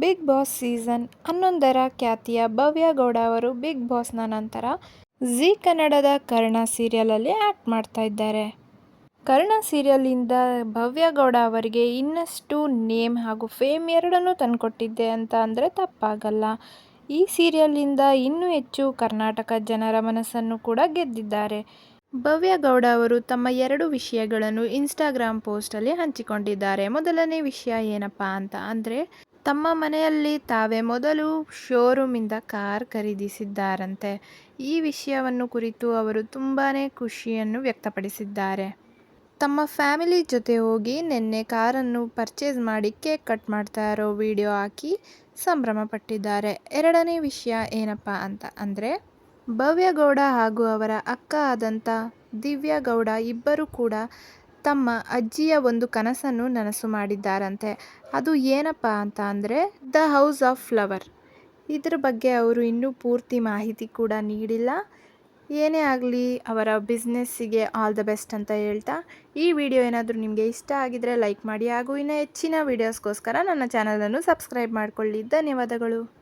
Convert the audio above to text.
Big boss season ಹನ್ನೊಂದರ ಖ್ಯಾತಿಯ ಭವ್ಯ ಗೌಡ ಅವರು ಬಿಗ್ ಬಾಸ್ನ ನಂತರ ಜಿ ಕನ್ನಡದ ಕರ್ಣ ಸೀರಿಯಲಲ್ಲಿ ಆ್ಯಕ್ಟ್ ಮಾಡ್ತಾ ಇದ್ದಾರೆ. ಕರ್ಣ ಸೀರಿಯಲಿಂದ ಭವ್ಯ ಗೌಡ ಅವರಿಗೆ ಇನ್ನಷ್ಟು ನೇಮ್ ಹಾಗೂ ಫೇಮ್ ಎರಡನ್ನೂ ತಂದುಕೊಟ್ಟಿದ್ದೆ ಅಂತ ಅಂದರೆ ತಪ್ಪಾಗಲ್ಲ. ಈ ಸೀರಿಯಲಿಂದ ಇನ್ನೂ ಹೆಚ್ಚು ಕರ್ನಾಟಕ ಜನರ ಮನಸ್ಸನ್ನು ಕೂಡ ಗೆದ್ದಿದ್ದಾರೆ. ಭವ್ಯ ಗೌಡ ಅವರು ತಮ್ಮ ಎರಡು ವಿಷಯಗಳನ್ನು ಇನ್ಸ್ಟಾಗ್ರಾಮ್ ಪೋಸ್ಟಲ್ಲಿ ಹಂಚಿಕೊಂಡಿದ್ದಾರೆ. ಮೊದಲನೇ ವಿಷಯ ಏನಪ್ಪ ಅಂತ ಅಂದರೆ, ತಮ್ಮ ಮನೆಯಲ್ಲಿ ತಾವೇ ಮೊದಲು ಶೋರೂಮಿಂದ ಕಾರ್ ಖರೀದಿಸಿದ್ದಾರಂತೆ. ಈ ವಿಷಯವನ್ನು ಕುರಿತು ಅವರು ತುಂಬಾ ಖುಷಿಯನ್ನು ವ್ಯಕ್ತಪಡಿಸಿದ್ದಾರೆ. ತಮ್ಮ ಫ್ಯಾಮಿಲಿ ಜೊತೆ ಹೋಗಿ ನಿನ್ನೆ ಕಾರನ್ನು ಪರ್ಚೇಸ್ ಮಾಡಿ ಕೇಕ್ ಕಟ್ ಮಾಡ್ತಾ ಇರೋ ವಿಡಿಯೋ ಹಾಕಿ ಸಂಭ್ರಮ ಪಟ್ಟಿದ್ದಾರೆ ಎರಡನೇ ವಿಷಯ ಏನಪ್ಪ ಅಂತ ಅಂದರೆ ಭವ್ಯ ಗೌಡ ಹಾಗೂ ಅವರ ಅಕ್ಕ ಆದಂಥ ದಿವ್ಯಗೌಡ ಗೌಡ ಇಬ್ಬರು ಕೂಡ ತಮ್ಮ ಅಜ್ಜಿಯ ಒಂದು ಕನಸನ್ನು ನನಸು ಮಾಡಿದ್ದಾರಂತೆ. ಅದು ಏನಪ್ಪ ಅಂತ ಅಂದರೆ, ದ ಹೌಸ್ ಆಫ್ ಫ್ಲವರ್. ಇದ್ರ ಬಗ್ಗೆ ಅವರು ಇನ್ನೂ ಪೂರ್ತಿ ಮಾಹಿತಿ ಕೂಡ ನೀಡಿಲ್ಲ. ಏನೇ ಆಗಲಿ, ಅವರ ಬಿಸ್ನೆಸ್ಸಿಗೆ ಆಲ್ ದ ಬೆಸ್ಟ್ ಅಂತ ಹೇಳ್ತಾ, ಈ ವಿಡಿಯೋ ಏನಾದರೂ ನಿಮಗೆ ಇಷ್ಟ ಆಗಿದರೆ ಲೈಕ್ ಮಾಡಿ ಹಾಗೂ ಇನ್ನೂ ಹೆಚ್ಚಿನ ವೀಡಿಯೋಸ್ಗೋಸ್ಕರ ನನ್ನ ಚಾನಲನ್ನು ಸಬ್ಸ್ಕ್ರೈಬ್ ಮಾಡಿಕೊಳ್ಳಿ. ಧನ್ಯವಾದಗಳು.